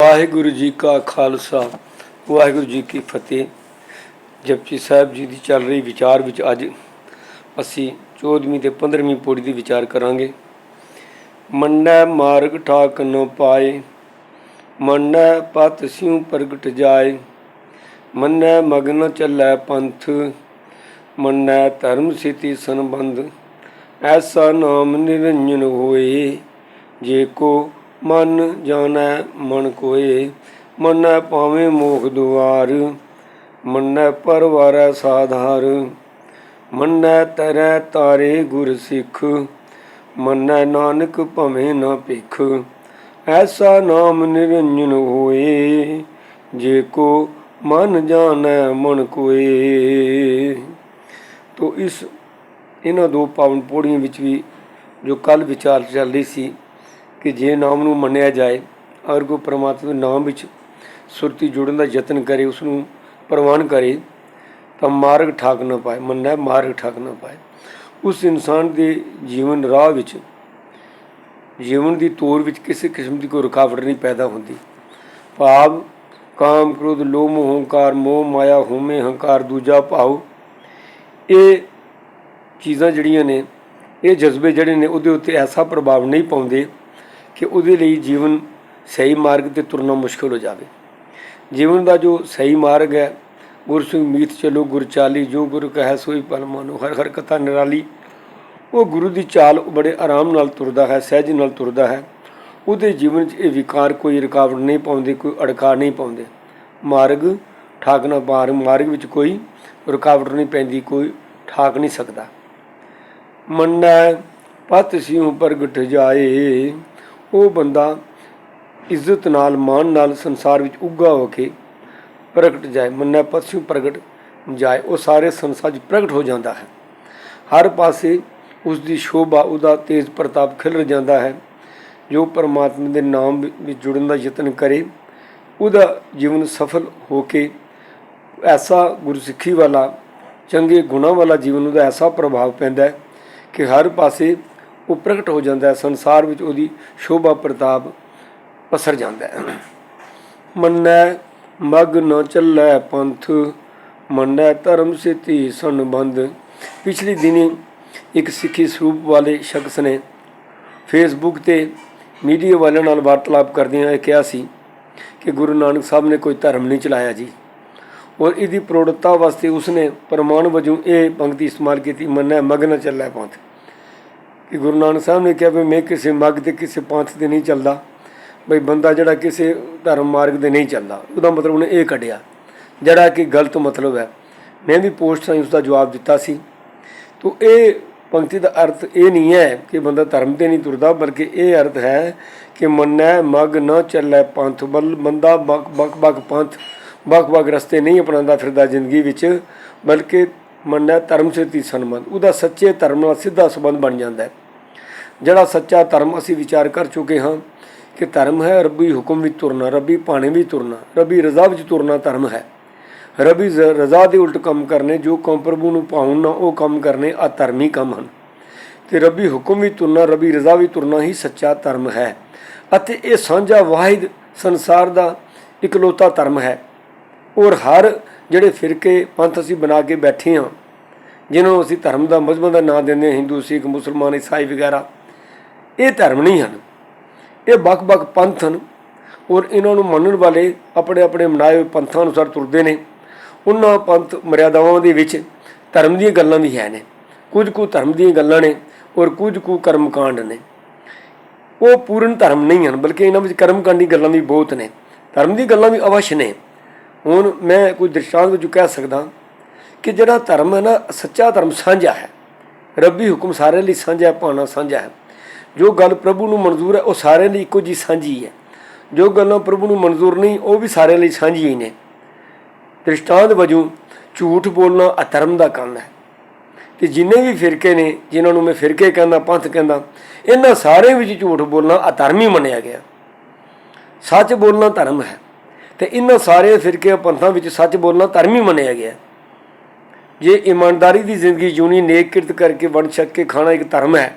ਵਾਹਿਗੁਰੂ ਜੀ ਕਾ ਖਾਲਸਾ, ਵਾਹਿਗੁਰੂ ਜੀ ਕੀ ਫਤਿਹ। ਜਪਜੀ ਸਾਹਿਬ ਜੀ ਦੀ ਚੱਲ ਰਹੀ ਵਿਚਾਰ ਵਿੱਚ ਅੱਜ ਅਸੀਂ 14ਵੀਂ ਤੇ 15ਵੀਂ ਪੌੜੀ ਦੀ ਵਿਚਾਰ ਕਰਾਂਗੇ। ਮੰਨੈ ਮਾਰਗ ਠਾਕ ਨ ਪਾਏ, ਮੰਨੈ ਪਤ ਸਿਉ ਪ੍ਰਗਟ ਜਾਏ, ਮੰਨੈ ਮਗਨ ਚੱਲੈ ਪੰਥ, ਮੰਨੈ ਧਰਮ ਸਿਤੀ ਸੰਬੰਧ, ਐਸਾ ਨਾਮ ਨਿਰੰਜਨ ਹੋਏ, ਜੇ ਕੋ ਮਨ ਜਾਣੈ ਮਨ ਕੋਏ, ਮੰਨੈ ਪਾਵੇਂ ਮੋਖ ਦੁਆਰ, ਮੰਨੈ ਪਰਵਾਰੈ ਸਾਧਾਰ, ਮੰਨੈ ਤਰੈ ਤਾਰੇ ਗੁਰ ਸਿੱਖ ਮੰਨੈ ਨਾਨਕ ਭਵੇਂ ਨਾ ਭਿਖ, ਐਸਾ ਨਾਮ ਨਿਰੰਜਨ ਹੋਏ, ਜੇ ਕੋ ਮਨ ਜਾਣੈ ਮਨ ਕੋਏ। ਤੋ ਇਸ ਇਹਨਾਂ ਦੋ ਪਾਵਨ ਪੌੜੀਆਂ ਵਿੱਚ ਵੀ ਜੋ ਕੱਲ ਵਿਚਾਰ ਚੱਲ ਰਹੀ ਸੀ ਕਿ ਜੇ ਨਾਮ ਨੂੰ ਮੰਨਿਆ ਜਾਏ, ਅਗਰ ਕੋਈ ਪਰਮਾਤਮਾ ਦੇ ਨਾਮ ਵਿੱਚ ਸੁਰਤੀ ਜੁੜਨ ਦਾ ਯਤਨ ਕਰੇ ਉਸ ਨੂੰ ਪ੍ਰਵਾਨ ਕਰੇ, ਤਾਂ ਮਾਰਗ ਠਾਕ ਨਾ ਪਾਏ, ਮੰਨਿਆ ਮਾਰਗ ਠਾਕ ਨਾ ਪਾਏ। ਉਸ ਇਨਸਾਨ ਦੇ ਜੀਵਨ ਰਾਹ ਵਿੱਚ, ਜੀਵਨ ਦੀ ਤੋਰ ਵਿੱਚ ਕਿਸੇ ਕਿਸਮ ਦੀ ਕੋਈ ਰੁਕਾਵਟ ਨਹੀਂ ਪੈਦਾ ਹੁੰਦੀ। ਭਾਵ, ਕਾਮ, ਕ੍ਰੋਧ, ਲੋਭ ਮੋਹ ਹੰਕਾਰ ਮੋਹ, ਮਾਇਆ, ਹਉਮੈ, ਹੰਕਾਰ, ਦੂਜਾ ਭਾਵ ਇਹ ਚੀਜ਼ਾਂ ਜਿਹੜੀਆਂ ਨੇ, ਇਹ ਜਜ਼ਬੇ ਜਿਹੜੇ ਨੇ, ਉਹਦੇ ਉੱਤੇ ਐਸਾ ਪ੍ਰਭਾਵ ਨਹੀਂ ਪਾਉਂਦੇ ਕਿ ਉਹਦੇ ਲਈ ਜੀਵਨ ਸਹੀ ਮਾਰਗ ਤੇ ਤੁਰਨਾ ਮੁਸ਼ਕਲ ਹੋ ਜਾਵੇ। ਜੀਵਨ ਦਾ ਜੋ ਸਹੀ ਮਾਰਗ ਹੈ, ਗੁਰ ਸਿੰਘ ਮੀਤ ਚਲੋ ਗੁਰ ਚਾਲੀ, ਜੋ ਗੁਰ ਕਹੈ ਸੋਈ ਪਲ ਮਾਨੋ, ਹਰ ਹਰ ਕਥਾ ਨਿਰਾਲੀ। ਉਹ ਗੁਰੂ ਦੀ ਚਾਲ ਬੜੇ ਆਰਾਮ ਨਾਲ ਤੁਰਦਾ ਹੈ, ਸਹਿਜ ਨਾਲ ਤੁਰਦਾ ਹੈ। ਉਹਦੇ ਜੀਵਨ 'ਚ ਇਹ ਵਿਕਾਰ ਕੋਈ ਰੁਕਾਵਟ ਨਹੀਂ ਪਾਉਂਦੇ, ਕੋਈ ਅੜਕਾ ਨਹੀਂ ਪਾਉਂਦੇ। ਮਾਰਗ ਠਾਕਣਾ ਨਾ ਪਾਰ ਮਾਰਗ ਵਿੱਚ ਕੋਈ ਰੁਕਾਵਟ ਨਹੀਂ ਪੈਂਦੀ, ਕੋਈ ਠਾਕ ਨਹੀਂ ਸਕਦਾ। ਮੰਨੈ, ਪਤ ਸਿਉ ਪ੍ਰਗਟ ਜਾਏ। ਉਹ ਬੰਦਾ ਇੱਜ਼ਤ ਨਾਲ, ਮਾਣ ਨਾਲ ਸੰਸਾਰ ਵਿੱਚ ਉੱਗਾ ਹੋ ਕੇ ਪ੍ਰਗਟ ਜਾਏ, ਮੰਨੈ ਪਤ ਪ੍ਰਗਟ ਜਾਏ, ਉਹ ਸਾਰੇ ਸੰਸਾਰ 'ਚ ਪ੍ਰਗਟ ਹੋ ਜਾਂਦਾ ਹੈ। ਹਰ ਪਾਸੇ ਉਸ ਦੀ ਸ਼ੋਭਾ, ਉਹਦਾ ਤੇਜ ਪ੍ਰਤਾਪ ਖਿਲਰ ਜਾਂਦਾ ਹੈ, ਜੋ ਪਰਮਾਤਮਾ ਦੇ ਨਾਮ ਵਿੱਚ ਜੁੜਨ ਦਾ ਯਤਨ ਕਰੇ। ਉਹਦਾ ਜੀਵਨ ਸਫਲ ਹੋ ਕੇ ਐਸਾ ਗੁਰਸਿੱਖੀ ਵਾਲਾ, ਚੰਗੇ ਗੁਣਾਂ ਵਾਲਾ ਜੀਵਨ, ਉਹਦਾ ਐਸਾ ਪ੍ਰਭਾਵ ਪੈਂਦਾ ਹੈ ਕਿ ਹਰ ਪਾਸੇ ਉਹ ਪ੍ਰਗਟ ਹੋ ਜਾਂਦਾ ਹੈ, ਸੰਸਾਰ ਵਿੱਚ ਉਹਦੀ ਸ਼ੋਭਾ ਪ੍ਰਤਾਪ ਪਸਰ ਜਾਂਦਾ ਹੈ। ਮੰਨੈ ਮਗ ਨ ਚੱਲੈ ਪੰਥ, ਮੰਨੈ ਧਰਮ ਸਿਤੀ ਸੰਬੰਧ। ਪਿਛਲੀ ਦਿਨੀ ਇੱਕ ਸਿੱਖੀ ਸਰੂਪ ਵਾਲੇ ਸ਼ਖਸ ਨੇ ਫੇਸਬੁੱਕ ਤੇ ਮੀਡੀਆ ਵਾਲਿਆਂ ਨਾਲ ਵਾਰਤਾਲਾਪ ਕਰਦਿਆਂ ਇਹ ਕਿਹਾ ਸੀ ਕਿ ਗੁਰੂ ਨਾਨਕ ਸਾਹਿਬ ਨੇ ਕੋਈ ਧਰਮ ਨਹੀਂ ਚਲਾਇਆ ਜੀ। ਔਰ ਇਹਦੀ ਪ੍ਰੋੜਤਾ ਵਾਸਤੇ ਉਸਨੇ ਪ੍ਰਮਾਣ ਵਜੋਂ ਇਹ ਪੰਕਤੀ ਇਸਤੇਮਾਲ ਕੀਤੀ, ਮੰਨੈ ਮਗਨ ਚੱਲੈ ਪੰਥ। ਕਿ ਗੁਰੂ ਨਾਨਕ ਸਾਹਿਬ ਨੇ ਕਿਹਾ ਵੀ ਮੈਂ ਕਿਸੇ ਮਗ ਤੇ ਕਿਸੇ ਪੰਥ ਤੇ ਨਹੀਂ ਚੱਲਦਾ, ਬਈ ਬੰਦਾ ਜਿਹੜਾ ਕਿਸੇ ਧਰਮ ਮਾਰਗ ਤੇ ਨਹੀਂ ਚੱਲਦਾ, ਉਹਦਾ ਮਤਲਬ ਉਹਨੇ ਇਹ ਕੱਢਿਆ। ਜਿਹੜਾ ਕਿ ਗਲਤ ਮਤਲਬ ਹੈ। ਮੈਂ ਵੀ ਪੋਸਟ ਸਾਈ ਉਸ ਦਾ ਜਵਾਬ ਦਿੱਤਾ ਸੀ। ਤੋ ਇਹ ਪੰਕਤੀ ਦਾ ਅਰਥ ਇਹ ਨਹੀਂ ਹੈ ਕਿ ਬੰਦਾ ਧਰਮ ਤੇ ਨਹੀਂ ਤੁਰਦਾ, ਬਲਕਿ ਇਹ ਅਰਥ ਹੈ ਕਿ ਮੰਨੈ ਮਗ ਨਾ ਚੱਲੈ ਪੰਥ ਬਲ ਬੰਦਾ ਬਕ ਬਕ ਬਕ ਪੰਥ ਬਕ ਬਕ ਰਸਤੇ ਨਹੀਂ ਅਪਣਾਉਂਦਾ ਫਿਰਦਾ ਜ਼ਿੰਦਗੀ ਵਿੱਚ, ਬਲਕਿ ਮੰਨੈ ਧਰਮ ਸਿੱਧੀ ਸੰਬੰਧ। ਉਹਦਾ ਸੱਚੇ ਧਰਮ ਨਾਲ ਸਿੱਧਾ ਸੰਬੰਧ ਬਣ ਜਾਂਦਾ ਹੈ। ਜਿਹੜਾ ਸੱਚਾ ਧਰਮ ਅਸੀਂ ਵਿਚਾਰ ਕਰ ਚੁੱਕੇ ਹਾਂ ਕਿ ਧਰਮ ਹੈ, ਰੱਬੀ ਹੁਕਮ ਵਿੱਚ ਤੁਰਨਾ, ਰੱਬੀ ਭਾਣੇ ਵਿੱਚ ਤੁਰਨਾ, ਰੱਬੀ ਰਜ਼ਾ ਵਿੱਚ ਤੁਰਨਾ ਧਰਮ ਹੈ। ਰੱਬੀ ਰਜ਼ਾ ਦੇ ਉਲਟ ਕੰਮ ਕਰਨੇ, ਜੋ ਕੰਮ ਪ੍ਰਭੂ ਨੂੰ ਪਾਉਣ ਨਾ, ਉਹ ਕੰਮ ਕਰਨੇ ਆ ਧਰਮੀ ਕੰਮ ਹਨ। ਤੇ ਰੱਬੀ ਹੁਕਮ ਵੀ ਤੁਰਨਾ, ਰੱਬੀ ਰਜ਼ਾ ਵੀ ਤੁਰਨਾ ਹੀ ਸੱਚਾ ਧਰਮ ਹੈ। ਅਤੇ ਇਹ ਸਾਂਝਾ ਵਾਹਿਦ ਸੰਸਾਰ ਦਾ ਇਕਲੌਤਾ ਧਰਮ ਹੈ। ਔਰ ਹਰ ਜਿਹੜੇ ਫਿਰਕੇ ਪੰਥ ਅਸੀਂ ਬਣਾ ਕੇ ਬੈਠੇ ਹਾਂ ਜਿਨ੍ਹਾਂ ਨੂੰ ਅਸੀਂ ਧਰਮ ਦਾ ਮਜ਼ਹਬ ਦਾ ਨਾਂ ਦਿੰਦੇ ਹਾਂ, ਹਿੰਦੂ, ਸਿੱਖ, ਮੁਸਲਮਾਨ, ਈਸਾਈ ਵਗੈਰਾ ਇਹ ਧਰਮ ਨਹੀਂ ਹਨ। ਇਹ ਵੱਖ-ਵੱਖ ਪੰਥ ਹਨ ਔਰ ਇਹਨਾਂ ਨੂੰ ਮੰਨਣ ਵਾਲੇ ਆਪਣੇ ਆਪਣੇ ਬਣਾਏ ਹੋਏ ਪੰਥਾਂ ਅਨੁਸਾਰ ਤੁਰਦੇ ਨੇ। ਉਹਨਾਂ ਪੰਥ ਮਰਿਆਦਾਵਾਂ ਦੇ ਵਿੱਚ ਧਰਮ ਦੀਆਂ ਗੱਲਾਂ ਵੀ ਹੈ ਨੇ। ਕੁਝ ਕੁ ਧਰਮ ਦੀਆਂ ਗੱਲਾਂ ਨੇ ਔਰ ਕੁਝ ਕੁ ਕਰਮਕਾਂਡ ਨੇ। ਉਹ ਪੂਰਨ ਧਰਮ ਨਹੀਂ ਹਨ, ਬਲਕਿ ਇਹਨਾਂ ਵਿੱਚ ਕਰਮਕਾਂਡੀ ਗੱਲਾਂ ਵੀ ਬਹੁਤ ਨੇ। ਧਰਮ ਦੀ ਗੱਲਾਂ ਵੀ ਅਵਸ਼ ਨੇ। ਹੁਣ ਮੈਂ ਕੋਈ ਦ੍ਰਿਸ਼ਟਾਂਤ ਵਿੱਚ ਕਹਿ ਸਕਦਾ ਕਿ ਜਿਹੜਾ ਧਰਮ ਹੈ ਨਾ, ਸੱਚਾ ਧਰਮ ਸਾਂਝਾ ਹੈ। ਰੱਬੀ ਹੁਕਮ ਸਾਰਿਆਂ ਲਈ ਸਾਂਝਾ ਹੈ, ਭਾਣਾ ਸਾਂਝਾ ਹੈ। ਜੋ ਗੱਲ ਪ੍ਰਭੂ ਨੂੰ ਮਨਜ਼ੂਰ ਹੈ, ਉਹ ਸਾਰਿਆਂ ਲਈ ਇੱਕੋ ਜੀ ਸਾਂਝੀ ਹੈ। ਜੋ ਗੱਲਾਂ ਪ੍ਰਭੂ ਨੂੰ ਮਨਜ਼ੂਰ ਨਹੀਂ, ਉਹ ਵੀ ਸਾਰਿਆਂ ਲਈ ਸਾਂਝੀ ਹੀ ਨੇ। ਦ੍ਰਿਸ਼ਟਾਂਤ ਵਜੋਂ ਝੂਠ ਬੋਲਣਾ ਅਧਰਮ ਦਾ ਕੰਮ ਹੈ। ਤੇ ਜਿੰਨੇ ਵੀ ਫਿਰਕੇ ਨੇ, ਜਿਨ੍ਹਾਂ ਨੂੰ ਮੈਂ ਫਿਰਕੇ ਕਹਿੰਦਾ, ਪੰਥ ਕਹਿੰਦਾ, ਇਹਨਾਂ ਸਾਰੇ ਵਿੱਚ ਝੂਠ ਬੋਲਣਾ ਅਧਰਮ ਹੀ ਮੰਨਿਆ ਗਿਆ। ਸੱਚ ਬੋਲਣਾ ਧਰਮ ਹੈ। ਤੇ ਇਹਨਾਂ ਸਾਰੇ ਫਿਰਕੇ ਪੰਥਾਂ ਵਿੱਚ ਸੱਚ ਬੋਲਣਾ ਧਰਮ ਹੀ ਮੰਨਿਆ ਗਿਆ। ਜੇ ਇਮਾਨਦਾਰੀ ਦੀ ਜ਼ਿੰਦਗੀ ਜੂਣੀ ਨੇਕ ਕਿਰਤ ਕਰਕੇ ਵੰਡ ਛਕ ਕੇ ਖਾਣਾ ਇੱਕ ਧਰਮ ਹੈ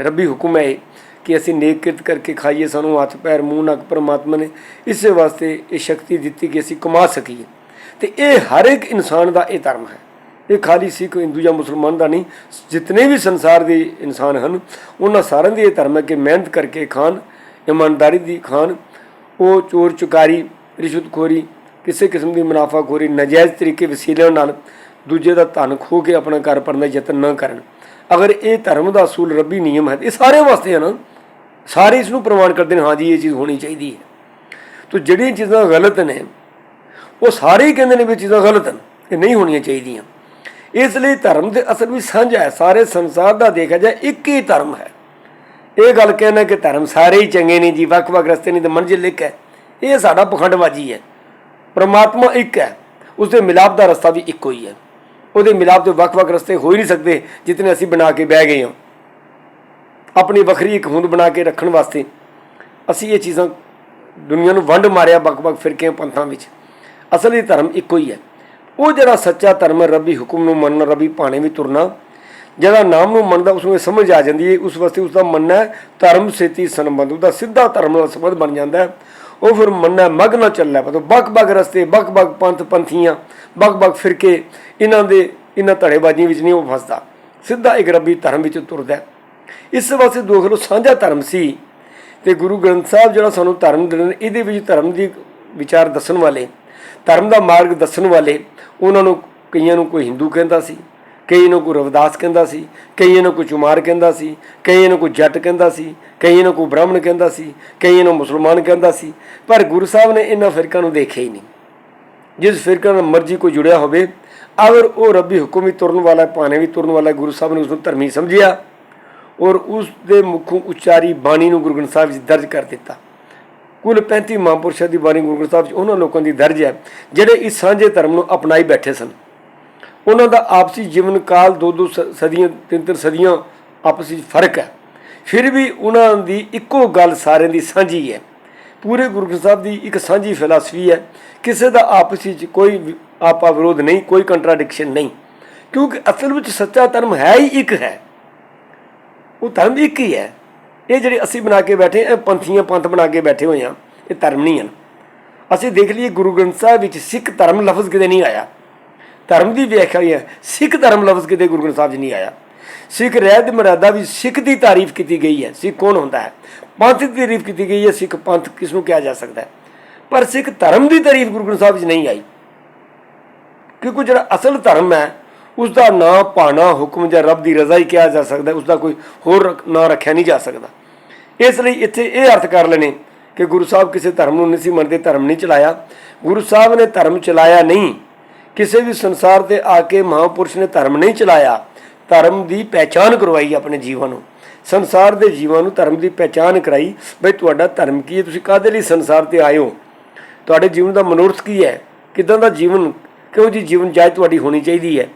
ਰੱਬੀ ਹੁਕਮ ਹੈ ਇਹ ਕਿ ਅਸੀਂ ਨੇਕ ਕਿਰਤ ਕਰਕੇ ਖਾਈਏ, ਸਾਨੂੰ ਹੱਥ, ਪੈਰ, ਮੂੰਹ, ਨੱਕ, ਪਰਮਾਤਮਾ ਨੇ ਇਸੇ ਵਾਸਤੇ ਇਹ ਸ਼ਕਤੀ ਦਿੱਤੀ ਕਿ ਅਸੀਂ ਕਮਾ ਸਕੀਏ। ਤੇ ਇਹ ਹਰ ਇੱਕ ਇਨਸਾਨ ਦਾ ਇਹ ਧਰਮ ਹੈ। ਇਹ ਖਾਲੀ ਸਿੱਖ, ਹਿੰਦੂ ਜਾਂ ਮੁਸਲਮਾਨ ਦਾ ਨਹੀਂ, ਜਿਤਨੇ ਵੀ ਸੰਸਾਰ ਦੇ ਇਨਸਾਨ ਹਨ, ਉਹਨਾਂ ਸਾਰਿਆਂ ਦੀ ਇਹ ਧਰਮ ਹੈ ਕਿ ਮਿਹਨਤ ਕਰਕੇ ਖਾਣ, ਇਮਾਨਦਾਰੀ ਦੀ ਖਾਣ, ਉਹ ਚੋਰ, ਚੁਕਾਰੀ, ਰਿਸ਼ਵਤਖੋਰੀ, ਕਿਸੇ ਕਿਸਮ ਦੀ ਮੁਨਾਫਾਖੋਰੀ, ਨਾਜਾਇਜ਼ ਤਰੀਕੇ ਵਸੀਲਿਆਂ ਨਾਲ ਦੂਜੇ ਦਾ ਧਨ ਖੋ ਕੇ ਆਪਣਾ ਘਰ ਭਰਨ ਦਾ ਯਤਨ ਨਾ ਕਰਨ। ਅਗਰ ਇਹ ਧਰਮ ਦਾ ਅਸੂਲ, ਰੱਬੀ ਨਿਯਮ ਹੈ, ਇਹ ਸਾਰਿਆਂ ਵਾਸਤੇ ਹੈ ਨਾ, ਸਾਰੇ ਇਸ ਨੂੰ ਪ੍ਰਮਾਣ ਕਰਦੇ ਨੇ, ਹਾਂ ਜੀ, ਇਹ ਚੀਜ਼ ਹੋਣੀ ਚਾਹੀਦੀ ਹੈ। ਤੋ ਜਿਹੜੀਆਂ ਚੀਜ਼ਾਂ ਗਲਤ ਨੇ, ਉਹ ਸਾਰੇ ਹੀ ਕਹਿੰਦੇ ਨੇ ਵੀ ਇਹ ਚੀਜ਼ਾਂ ਗਲਤ ਹਨ, ਇਹ ਨਹੀਂ ਹੋਣੀਆਂ ਚਾਹੀਦੀਆਂ। ਇਸ ਲਈ ਧਰਮ ਦੇ ਅਸਲ ਵੀ ਸਾਂਝਾ ਹੈ, ਸਾਰੇ ਸੰਸਾਰ ਦਾ ਦੇਖਿਆ ਜਾਏ, ਇੱਕ ਹੀ ਧਰਮ ਹੈ। ਇਹ ਗੱਲ ਕਹਿਣਾ ਕਿ ਧਰਮ ਸਾਰੇ ਹੀ ਚੰਗੇ ਨੇ ਜੀ, ਵੱਖ-ਵੱਖ ਰਸਤੇ ਨਹੀਂ ਤੇ ਮੰਜ਼ਿਲ ਇੱਕ ਹੈ। ਇਹ ਸਾਡਾ ਪਖੰਡਬਾਜ਼ੀ ਹੈ। ਪਰਮਾਤਮਾ ਇੱਕ ਹੈ ਉਸ ਦੇ ਮਿਲਾਪ ਦਾ ਰਸਤਾ ਵੀ ਇੱਕੋ ਹੀ ਹੈ। ਉਹਦੇ ਮਿਲਾਪ ਦੇ ਵੱਖ-ਵੱਖ ਰਸਤੇ ਹੋ ਹੀ ਨਹੀਂ ਸਕਦੇ ਜਿਤਨੇ ਅਸੀਂ ਬਣਾ ਕੇ ਬਹਿ ਗਏ ਹਾਂ। ਆਪਣੀ ਵੱਖਰੀ ਇੱਕ ਹੋਂਦ ਬਣਾ ਕੇ ਰੱਖਣ ਵਾਸਤੇ ਅਸੀਂ ਇਹ ਚੀਜ਼ਾਂ ਦੁਨੀਆ ਨੂੰ ਵੰਡ ਮਾਰਿਆ ਵੱਖ-ਵੱਖ ਫਿਰਕਿਆਂ ਪੰਥਾਂ ਵਿੱਚ। ਅਸਲੀ ਧਰਮ ਇੱਕੋ ਹੀ ਹੈ। ਉਹ ਜਿਹੜਾ ਸੱਚਾ ਧਰਮ ਹੈ, ਰੱਬੀ ਹੁਕਮ ਨੂੰ ਮੰਨਣਾ, ਰੱਬੀ ਭਾਣੇ ਵੀ ਤੁਰਨਾ, ਜਿਹੜਾ ਨਾਮ ਨੂੰ ਮੰਨਦਾ ਉਸ ਨੂੰ ਇਹ ਸਮਝ ਆ ਜਾਂਦੀ ਹੈ, ਉਸ ਵਾਸਤੇ ਉਸ ਦਾ ਮੰਨਣਾ ਧਰਮ ਸੇਤੀ ਸੰਬੰਧ, ਉਹਦਾ ਸਿੱਧਾ ਧਰਮ ਨਾਲ ਸੰਬੰਧ ਬਣ ਜਾਂਦਾ ਹੈ। ਉਹ ਫਿਰ ਮੰਨਣਾ ਮਗ ਨਾ ਚੱਲਣਾ ਮਤਲਬ ਬਕ ਬਕ ਰਸਤੇ, ਬਕ ਬਕ ਪੰਥ ਪੰਥੀਆਂ, ਬਕ ਬਕ ਫਿਰਕੇ ਇਹਨਾਂ ਦੇ, ਇਹਨਾਂ ਧੜੇਬਾਜ਼ੀਆਂ ਵਿੱਚ ਨਹੀਂ ਉਹ ਫਸਦਾ। ਸਿੱਧਾ ਇੱਕ ਰੱਬੀ ਧਰਮ ਵਿੱਚ ਤੁਰਦਾ ਇਸ ਵਾਸਤੇ ਦੇਖ ਲਓ ਸਾਂਝਾ ਧਰਮ ਸੀ ਤੇ ਗੁਰੂ ਗ੍ਰੰਥ ਸਾਹਿਬ ਜਿਹੜਾ ਸਾਨੂੰ ਧਰਮ ਦਿੰਦੇ ਇਹਦੇ ਵਿੱਚ ਧਰਮ ਦੀ ਵਿਚਾਰ ਦੱਸਣ ਵਾਲੇ, ਧਰਮ ਦਾ ਮਾਰਗ ਦੱਸਣ ਵਾਲੇ, ਉਹਨਾਂ ਨੂੰ ਕਈਆਂ ਨੂੰ ਕੋਈ ਹਿੰਦੂ ਕਹਿੰਦਾ ਸੀ। ਕਈ ਇਹਨੂੰ ਕੋਈ ਰਵਿਦਾਸ ਕਹਿੰਦਾ ਸੀ ਕਈਆਂ ਨੂੰ ਕੋਈ ਚੁਮਾਰ ਕਹਿੰਦਾ ਸੀ ਕਈਆਂ ਨੂੰ ਕੋਈ ਜੱਟ ਕਹਿੰਦਾ ਸੀ ਕਈਆਂ ਨੂੰ ਕੋਈ ਬ੍ਰਾਹਮਣ ਕਹਿੰਦਾ ਸੀ ਕਈਆਂ ਨੂੰ ਮੁਸਲਮਾਨ ਕਹਿੰਦਾ ਸੀ, ਪਰ ਗੁਰੂ ਸਾਹਿਬ ਨੇ ਇਹਨਾਂ ਫਿਰਕਾਂ ਨੂੰ ਦੇਖਿਆ ਹੀ ਨਹੀਂ। ਜਿਸ ਫਿਰਕਾ ਨਾਲ ਮਰਜ਼ੀ ਕੋਈ ਜੁੜਿਆ ਹੋਵੇ, ਅਗਰ ਉਹ ਰੱਬੀ ਹੁਕਮ ਵੀ ਤੁਰਨ ਵਾਲਾ, ਭਾਣੇ ਵੀ ਤੁਰਨ ਵਾਲਾ ਗੁਰੂ ਸਾਹਿਬ ਨੇ ਉਸ ਨੂੰ ਧਰਮੀ ਸਮਝਿਆ, ਔਰ ਉਸ ਦੇ ਮੁਖੋਂ ਉਚਾਰੀ ਬਾਣੀ ਨੂੰ ਗੁਰੂ ਗ੍ਰੰਥ ਸਾਹਿਬ ਵਿੱਚ ਦਰਜ ਕਰ ਦਿੱਤਾ। ਕੁੱਲ 35 ਮਹਾਂਪੁਰਸ਼ਾਂ ਦੀ ਬਾਣੀ ਗੁਰੂ ਗ੍ਰੰਥ ਸਾਹਿਬ 'ਚ ਉਹਨਾਂ ਲੋਕਾਂ ਦੀ ਦਰਜ ਹੈ, ਜਿਹੜੇ ਇਸ ਸਾਂਝੇ ਧਰਮ ਨੂੰ ਅਪਣਾਈ ਬੈਠੇ ਸਨ। ਉਹਨਾਂ ਦਾ ਆਪਸੀ ਜੀਵਨ ਕਾਲ ਦੋ ਦੋ ਸ- ਸਦੀਆਂ, ਤਿੰਨ ਤਿੰਨ ਸਦੀਆਂ ਆਪਸੀ ਵਿੱਚ ਫ਼ਰਕ ਹੈ। ਫਿਰ ਵੀ ਉਹਨਾਂ ਦੀ ਇੱਕੋ ਗੱਲ ਸਾਰਿਆਂ ਦੀ ਸਾਂਝੀ ਹੈ। ਪੂਰੇ ਗੁਰੂ ਗ੍ਰੰਥ ਸਾਹਿਬ ਦੀ ਇੱਕ ਸਾਂਝੀ ਫਿਲਾਸਫੀ ਹੈ, ਕਿਸੇ ਦਾ ਆਪਸੀ ਵਿੱਚ ਕੋਈ ਆਪਾ ਵਿਰੋਧ ਨਹੀਂ, ਕੋਈ ਕੰਟਰਾਡਿਕਸ਼ਨ ਨਹੀਂ। ਕਿਉਂਕਿ ਅਸਲ ਵਿੱਚ ਸੱਚਾ ਧਰਮ ਹੈ ਹੀ ਇੱਕ ਹੈ। ਉਹ ਧਰਮ ਇੱਕ ਹੀ ਹੈ। ਇਹ ਜਿਹੜੇ ਅਸੀਂ ਬਣਾ ਕੇ ਬੈਠੇ ਇਹ ਪੰਥੀਆਂ ਪੰਥ ਬਣਾ ਕੇ ਬੈਠੇ ਹੋਏ ਆ ਇਹ ਧਰਮ ਨਹੀਂ ਹਨ। ਅਸੀਂ ਦੇਖ ਲਈਏ ਗੁਰੂ ਗ੍ਰੰਥ ਸਾਹਿਬ ਵਿੱਚ ਸਿੱਖ ਧਰਮ ਲਫ਼ਜ਼ ਕਿਤੇ ਨਹੀਂ ਆਇਆ। ਧਰਮ ਦੀ ਵਿਆਖਿਆ ਹੋਈ ਹੈ। ਸਿੱਖ ਧਰਮ ਲਫ਼ਜ਼ ਕਿਤੇ ਗੁਰੂ ਗ੍ਰੰਥ ਸਾਹਿਬ 'ਚ ਨਹੀਂ ਆਇਆ। ਸਿੱਖ ਰਹਿਤ ਮਰਿਆਦਾ ਵੀ ਸਿੱਖ ਦੀ ਤਾਰੀਫ ਕੀਤੀ ਗਈ ਹੈ। ਸਿੱਖ ਕੌਣ ਹੁੰਦਾ ਹੈ? ਪੰਥ ਦੀ ਤਾਰੀਫ ਕੀਤੀ ਗਈ ਹੈ। ਸਿੱਖ ਪੰਥ ਕਿਸ ਨੂੰ ਕਿਹਾ ਜਾ ਸਕਦਾ ਹੈ? ਪਰ ਸਿੱਖ ਧਰਮ ਦੀ ਤਾਰੀਫ ਗੁਰੂ ਗ੍ਰੰਥ ਸਾਹਿਬ ਵਿੱਚ ਨਹੀਂ ਆਈ। ਕਿਉਂਕਿ ਜਿਹੜਾ ਅਸਲ ਧਰਮ ਹੈ ਉਸ ਦਾ ਨਾਂ ਪਾਣਾ ਹੁਕਮ ਜਾਂ ਰੱਬ ਦੀ ਰਜ਼ਾ ਹੀ ਕਿਹਾ ਜਾ ਸਕਦਾ ਹੈ। ਉਸ ਦਾ ਕੋਈ ਹੋਰ ਨਾਂ ਰੱਖਿਆ ਨਹੀਂ ਜਾ ਸਕਦਾ। ਇਸ ਲਈ ਇੱਥੇ ਇਹ ਅਰਥ ਕਰ ਲੈਣੇ ਕਿ ਗੁਰੂ ਸਾਹਿਬ ਕਿਸੇ ਧਰਮ ਨੂੰ ਨਹੀਂ ਸੀ ਮੰਨਦੇ, ਧਰਮ ਨਹੀਂ ਚਲਾਇਆ। ਗੁਰੂ ਸਾਹਿਬ ਨੇ ਧਰਮ ਚਲਾਇਆ ਨਹੀਂ। ਕਿਸੇ ਵੀ ਸੰਸਾਰ ਤੇ ਆ ਕੇ ਮਹਾਪੁਰਸ਼ ਨੇ ਧਰਮ ਨਹੀਂ ਚਲਾਇਆ, ਧਰਮ ਦੀ ਪਹਿਚਾਨ ਕਰਵਾਈ ਆਪਣੇ ਜੀਵਨ ਨੂੰ। ਸੰਸਾਰ ਦੇ ਜੀਵਾਂ ਨੂੰ ਧਰਮ ਦੀ ਪਹਿਚਾਨ ਕਰਾਈ, ਬਈ ਤੁਹਾਡਾ ਧਰਮ ਕੀ ਹੈ? ਤੁਸੀਂ ਕਾਹਦੇ ਲਈ ਸੰਸਾਰ ਤੇ ਆਏ ਹੋ? ਤੁਹਾਡੇ ਜੀਵਨ ਦਾ ਮਨੋਰਥ ਕੀ ਹੈ? ਕਿਦਾਂ ਦਾ ਜੀਵਨ, ਕਿਹੋ ਜੀ ਜੀਵਨ ਜਾਇ ਤੁਹਾਡੀ ਹੋਣੀ ਚਾਹੀਦੀ ਹੈ?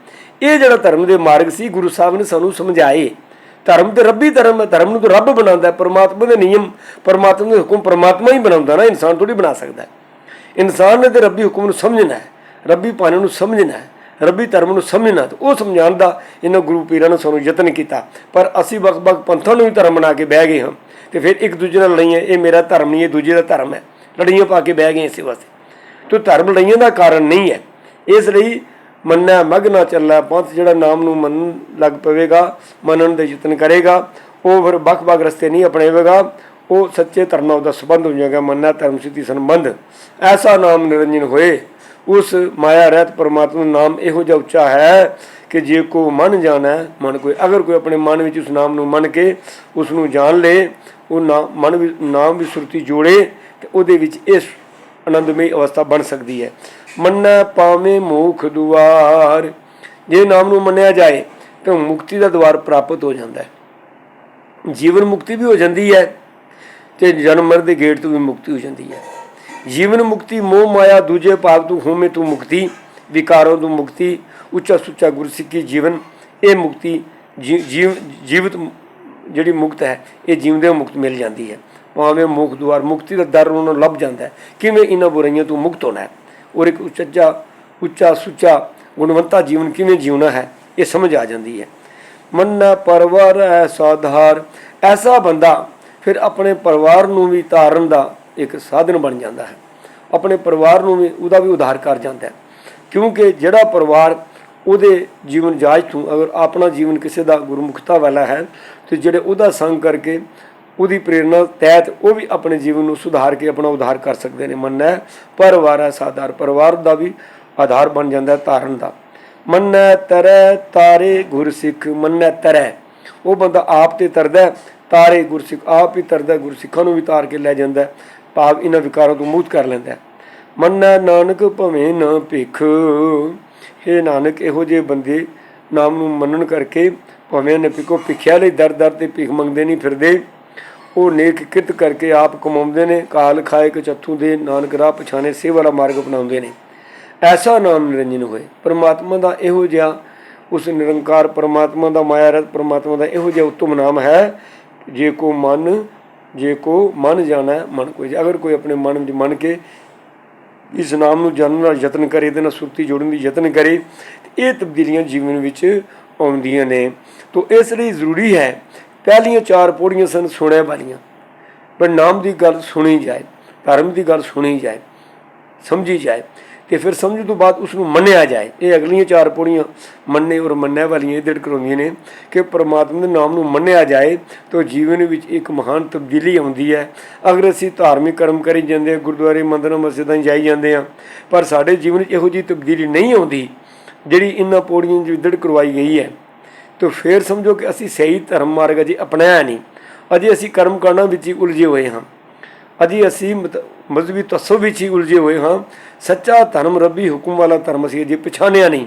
ਇਹ ਜਿਹੜਾ ਧਰਮ ਦੇ ਮਾਰਗ ਸੀ, ਗੁਰੂ ਸਾਹਿਬ ਨੇ ਸਾਨੂੰ ਸਮਝਾਏ। ਧਰਮ ਤੇ ਰੱਬੀ ਧਰਮ ਹੈ, ਧਰਮ ਨੂੰ ਤਾਂ ਰੱਬ ਬਣਾਉਂਦਾ ਹੈ, ਪਰਮਾਤਮਾ ਦੇ ਨਿਯਮ, ਪਰਮਾਤਮਾ ਦੇ ਹੁਕਮ ਪਰਮਾਤਮਾ ਹੀ ਬਣਾਉਂਦਾ ਨਾ, ਇਨਸਾਨ ਥੋੜੀ ਬਣਾ ਸਕਦਾ ਹੈ। ਇਨਸਾਨ ਨੇ ਤੇ ਰੱਬੀ ਹੁਕਮ ਨੂੰ ਸਮਝਣਾ ਹੈ। ਰੱਬੀ ਪਾਣੇ ਨੂੰ ਸਮਝਣਾ ਹੈ, ਰੱਬੀ ਧਰਮ ਨੂੰ ਸਮਝਣਾ ਤੇ ਉਹ ਸਮਝਾਉਣ ਦਾ ਇਹਨਾਂ ਗੁਰੂ ਪੀਰਾਂ ਨੇ ਸਾਨੂੰ ਯਤਨ ਕੀਤਾ। ਪਰ ਅਸੀਂ ਵਕ-ਵਕ ਪੰਥਾਂ ਨੂੰ ਹੀ ਧਰਮ ਬਣਾ ਕੇ ਬਹਿ ਗਏ ਹਾਂ, ਤੇ ਫਿਰ ਇੱਕ ਦੂਜੇ ਨਾਲ ਲੜਾਈਆਂ, ਇਹ ਮੇਰਾ ਧਰਮ ਨਹੀਂ, ਇਹ ਦੂਜੇ ਦਾ ਧਰਮ ਹੈ। ਲੜਾਈਆਂ ਪਾ ਕੇ ਬਹਿ ਗਏ ਇਸੇ ਵਾਸਤੇ। ਤੋ ਧਰਮ ਲੜਾਈਆਂ ਦਾ ਕਾਰਨ ਨਹੀਂ ਹੈ। ਇਸ ਲਈ ਮੰਨਣਾ ਮਗ ਨਾ ਚੱਲਣਾ ਪੰਥ ਜਿਹੜਾ ਨਾਮ ਨੂੰ ਮੰਨਣ ਲੱਗ ਪਵੇਗਾ, ਮੰਨਣ ਦੇ ਯਤਨ ਕਰੇਗਾ, ਉਹ ਫਿਰ ਵੱਖ-ਵੱਖ ਰਸਤੇ ਨਹੀਂ ਅਪਣਾਵੇਗਾ, ਉਹ ਸੱਚੇ ਧਰਮ ਨਾਲ ਉਹਦਾ ਸੰਬੰਧ ਹੋ ਜਾਏਗਾ ਮੰਨਣਾ ਧਰਮ ਸਿੱਧੀ ਸੰਬੰਧ। ਐਸਾ ਨਾਮ ਨਿਰੰਜਨ ਹੋਏ। ਉਸ ਮਾਇਆ ਰਹਿਤ ਪਰਮਾਤਮਾ ਨਾਮ ਇਹੋ ਜਿਹਾ ਉੱਚਾ ਹੈ ਕਿ ਜੇ ਕੋ ਮਨ ਜਾਣਾ, ਮਨ ਕੋਈ ਅਗਰ ਕੋਈ ਆਪਣੇ ਮਨ ਵਿੱਚ ਉਸ ਨਾਮ ਨੂੰ ਮੰਨ ਕੇ ਉਸ ਨੂੰ ਜਾਣ ਲੇ, ਉਹ ਨਾ ਮਨ ਵੀ ਨਾਮ ਵੀ ਸੁਰਤੀ ਜੋੜੇ, ਤੇ ਉਹਦੇ ਵਿੱਚ ਇਸ ਆਨੰਦਮਈ ਅਵਸਥਾ ਬਣ ਸਕਦੀ ਹੈ। ਮੰਨੈ ਪਾਵੇਂ ਮੋਖ ਦੁਆਰ, ਜੇ ਨਾਮ ਨੂੰ ਮੰਨਿਆ ਜਾਏ, ਤਾਂ ਮੁਕਤੀ ਦਾ ਦਵਾਰ ਪ੍ਰਾਪਤ ਹੋ ਜਾਂਦਾ ਹੈ। ਜੀਵਨ ਮੁਕਤੀ ਵੀ ਹੋ ਜਾਂਦੀ ਹੈ ਤੇ ਜਨਮ ਮਰਨ ਦੇ ਗੇਟ ਤੋਂ ਵੀ ਮੁਕਤੀ ਹੋ ਜਾਂਦੀ ਹੈ। ਜੀਵਨ ਮੁਕਤੀ, ਮੋਹ ਮਾਇਆ ਦੂਜੇ ਭਾਗ ਤੋਂ ਹੋਮੇ ਤੋਂ ਮੁਕਤੀ, ਵਿਕਾਰਾਂ ਤੋਂ ਮੁਕਤੀ, ਉੱਚਾ ਸੁੱਚਾ ਗੁਰਸਿੱਖੀ ਜੀਵਨ, ਇਹ ਮੁਕਤੀ ਜੀ- ਜੀਵ, ਜੀਵਤ ਜਿਹੜੀ ਮੁਕਤ ਹੈ, ਇਹ ਜੀਵਦੇ ਮੁਕਤ ਮਿਲ ਜਾਂਦੀ ਹੈ। ਭਾਵੇਂ ਮੁਖ ਦੁਆਰ ਮੁਕਤੀ ਦਾ ਦਰ ਉਹਨਾਂ ਨੂੰ ਲੱਭ ਜਾਂਦਾ ਹੈ। ਕਿਵੇਂ ਇਹਨਾਂ ਬੁਰਾਈਆਂ ਤੋਂ ਮੁਕਤ ਹੋਣਾ ਹੈ? ਔਰ ਇੱਕ ਉੱਚਾ ਉੱਚਾ ਸੁੱਚਾ ਗੁਣਵੰਤਾ ਜੀਵਨ ਕਿਵੇਂ ਜਿਉਣਾ ਹੈ, ਇਹ ਸਮਝ ਆ ਜਾਂਦੀ ਹੈ। ਮੰਨਾ ਪਰਵਰ ਹੈ ਸਾਧਾਰ, ਐਸਾ ਬੰਦਾ ਫਿਰ ਆਪਣੇ ਪਰਿਵਾਰ ਨੂੰ ਵੀ ਤਾਰਨ ਦਾ ਇੱਕ ਸਾਧਨ ਬਣ ਜਾਂਦਾ ਹੈ। ਆਪਣੇ ਪਰਿਵਾਰ ਨੂੰ ਵੀ ਉਹਦਾ ਵੀ ਉਧਾਰ ਕਰ ਜਾਂਦਾ ਹੈ। ਕਿਉਂਕਿ ਜਿਹੜਾ ਪਰਿਵਾਰ ਉਹਦੇ ਜੀਵਨ ਜਾਚ ਤੋਂ ਅਗਰ ਆਪਣਾ ਜੀਵਨ ਕਿਸੇ ਦਾ ਗੁਰਮੁਖਤਾ ਵਾਲਾ ਹੈ, ਤੇ ਜਿਹੜੇ ਉਹਦਾ ਸੰਗ ਕਰਕੇ ਉਹਦੀ ਪ੍ਰੇਰਣਾ ਤਹਿਤ ਉਹ ਵੀ ਆਪਣੇ ਜੀਵਨ ਨੂੰ ਸੁਧਾਰ ਕੇ ਆਪਣਾ ਉਧਾਰ ਕਰ ਸਕਦੇ ਨੇ ਮੰਨੈ। ਪਰਿਵਾਰ ਹੈ ਸਾਧਾਰ। ਪਰਿਵਾਰ ਦਾ ਵੀ ਆਧਾਰ ਬਣ ਜਾਂਦਾ ਹੈ ਤਾਰਨ ਦਾ। ਮੰਨੈ ਤਰੈ ਤਾਰੇ ਗੁਰਸਿੱਖ, ਮੰਨੈ ਤਰੈ। ਉਹ ਬੰਦਾ ਆਪ ਤੇ ਤਰਦਾ ਤਾਰੇ ਗੁਰਸਿੱਖ, ਆਪ ਹੀ ਤਰਦਾ ਗੁਰਸਿੱਖਾਂ ਨੂੰ ਵੀ ਤਾਰ ਕੇ ਲੈ ਜਾਂਦਾ ਭਾਵ ਇਹਨਾਂ ਵਿਕਾਰਾਂ ਤੋਂ ਮੁਕਤ ਕਰ ਲੈਂਦਾ ਹੈ। ਮੰਨੈ ਨਾਨਕ ਭਵੇਂ ਨਾ ਭਿਖ। हे ਨਾਨਕ, ਇਹੋ ਜਿਹੇ ਬੰਦੇ ਨਾਮ ਨੂੰ ਮੰਨਣ ਕਰਕੇ ਭਵੇਂ ਨਾ ਭਿਖੋ ਭਿਖਿਆ ਲਈ ਦਰ ਦਰ ਤੇ ਭਿਖ ਮੰਗਦੇ ਨਹੀਂ ਫਿਰਦੇ। ਉਹ ਨੇਕ ਕਿਰਤ ਕਰਕੇ ਆਪ ਕਮਾਉਂਦੇ ਨੇ, ਕਾਲ ਖਾਏ ਕਿ ਚੱਥੂ ਦੇ ਨਾਨਕ ਰਾਹ ਪਛਾਣੇ ਸੇਵਾ ਵਾਲਾ ਮਾਰਗ ਅਪਣਾਉਂਦੇ ਨੇ। ਐਸਾ ਨਾਮ ਨਿਰੰਜਨ ਹੋਏ। ਪਰਮਾਤਮਾ ਦਾ ਇਹੋ ਜਿਹਾ, ਉਸ ਨਿਰੰਕਾਰ ਪਰਮਾਤਮਾ ਦਾ, ਮਾਇਆ ਰਤ ਪਰਮਾਤਮਾ ਦਾ ਇਹੋ ਜਿਹਾ ਉਤਮ ਨਾਮ ਹੈ। ਜੇ ਕੋ ਮਨ ਜੇ ਕੋ ਮਨ ਜਾਣਾ ਮਨ ਕੋਈ ਅਗਰ ਕੋਈ ਆਪਣੇ ਮਨ ਵਿੱਚ ਮੰਨ ਕੇ ਇਸ ਨਾਮ ਨੂੰ ਜਾਣਨ ਦਾ ਯਤਨ ਕਰੇ, ਇਹਦੇ ਨਾਲ ਸੁਰਤੀ ਜੋੜਨ ਦੀ ਯਤਨ ਕਰੇ ਇਹ ਤਬਦੀਲੀਆਂ ਜੀਵਨ ਵਿੱਚ ਆਉਂਦੀਆਂ ਨੇ। ਤੋਂ ਇਸ ਲਈ ਜ਼ਰੂਰੀ ਹੈ, ਪਹਿਲੀਆਂ ਚਾਰ ਪੌੜੀਆਂ ਸਨ, ਸੁਣਿਆ ਵਾਲੀਆਂ। ਪਰ ਨਾਮ ਦੀ ਗੱਲ ਸੁਣੀ ਜਾਏ, ਧਰਮ ਦੀ ਗੱਲ ਸੁਣੀ ਜਾਏ, ਸਮਝੀ ਜਾਏ ਤੇ ਫਿਰ ਸਮਝ ਤੋਂ ਬਾਅਦ ਉਸ ਨੂੰ ਮੰਨਿਆ ਜਾਏ। ਇਹ ਅਗਲੀਆਂ ਚਾਰ ਪੌੜੀਆਂ ਮੰਨੇ ਔਰ ਮੰਨਿਆ ਵਾਲੀਆਂ ਇਹ ਦਿੜ ਕਰਾਉਂਦੀਆਂ ਨੇ ਕਿ ਪ੍ਰਮਾਤਮਾ ਦੇ ਨਾਮ ਨੂੰ ਮੰਨਿਆ ਜਾਏ ਤਾਂ ਜੀਵਨ ਵਿੱਚ ਇੱਕ ਮਹਾਨ ਤਬਦੀਲੀ ਆਉਂਦੀ ਹੈ। ਅਗਰ ਅਸੀਂ ਧਾਰਮਿਕ ਕਰਮ ਕਰੀ ਜਾਂਦੇ ਹਾਂ, ਗੁਰਦੁਆਰੇ ਮੰਦਰਾਂ, ਮਸਜਿਦਾਂ 'ਚ ਜਾਈ ਜਾਂਦੇ ਹਾਂ, ਪਰ ਸਾਡੇ ਜੀਵਨ 'ਚ ਇਹੋ ਜਿਹੀ ਤਬਦੀਲੀ ਨਹੀਂ ਆਉਂਦੀ ਜਿਹੜੀ ਇਹਨਾਂ ਪੌੜੀਆਂ 'ਚ ਦਿੜ ਕਰਵਾਈ ਗਈ ਹੈ। ਤਾਂ ਫਿਰ ਸਮਝੋ ਕਿ ਅਸੀਂ ਸਹੀ ਧਰਮ ਮਾਰਗ ਅਜੇ ਅਪਣਾਇਆ ਨਹੀਂ। ਅਜੇ ਅਸੀਂ ਕਰਮ ਕਾਂਡਾਂ ਵਿੱਚ ਹੀ ਉਲਝੇ ਹੋਏ ਹਾਂ। ਅਜੇ ਅਸੀਂ ਮਤ- ਮਜ਼ਹਬੀ ਤਸਵ ਵਿੱਚ ਹੀ ਉਲਝੇ ਹੋਏ ਹਾਂ। ਸੱਚਾ ਧਰਮ ਰੱਬੀ ਹੁਕਮ ਵਾਲਾ ਧਰਮ ਅਸੀਂ ਅਜੇ ਪਛਾਣਿਆ ਨਹੀਂ।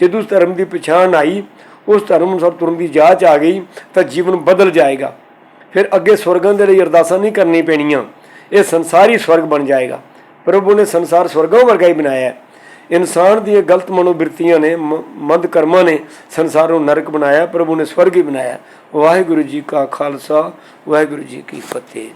ਜਦੋਂ ਉਸ ਧਰਮ ਦੀ ਪਛਾਣ ਆਈ, ਉਸ ਧਰਮ ਨੂੰ ਸਭ ਤੁਰਨ ਦੀ ਜਾਂਚ ਆ ਗਈ, ਤਾਂ ਜੀਵਨ ਬਦਲ ਜਾਏਗਾ। ਫਿਰ ਅੱਗੇ ਸਵਰਗਾਂ ਦੇ ਲਈ ਅਰਦਾਸਾਂ ਨਹੀਂ ਕਰਨੀ ਪੈਣੀਆਂ। ਇਹ ਸੰਸਾਰ ਹੀ ਸਵਰਗ ਬਣ ਜਾਏਗਾ। ਪ੍ਰਭੂ ਨੇ ਸੰਸਾਰ ਸਵਰਗਾਂ ਵਰਗਾ ਹੀ ਬਣਾਇਆ ਹੈ। ਇਨਸਾਨ ਦੀਆਂ ਗਲਤ ਮਨੋਬਿਰਤੀਆਂ ਨੇ, ਮ- ਮੰਦ ਕਰਮਾਂ ਨੇ ਸੰਸਾਰ ਨੂੰ ਨਰਕ ਬਣਾਇਆ, ਪ੍ਰਭੂ ਨੇ ਸਵਰਗ ਹੀ ਬਣਾਇਆ। ਵਾਹਿਗੁਰੂ ਜੀ ਕਾ ਖਾਲਸਾ, ਵਾਹਿਗੁਰੂ ਜੀ ਕੀ ਫਤਿਹ।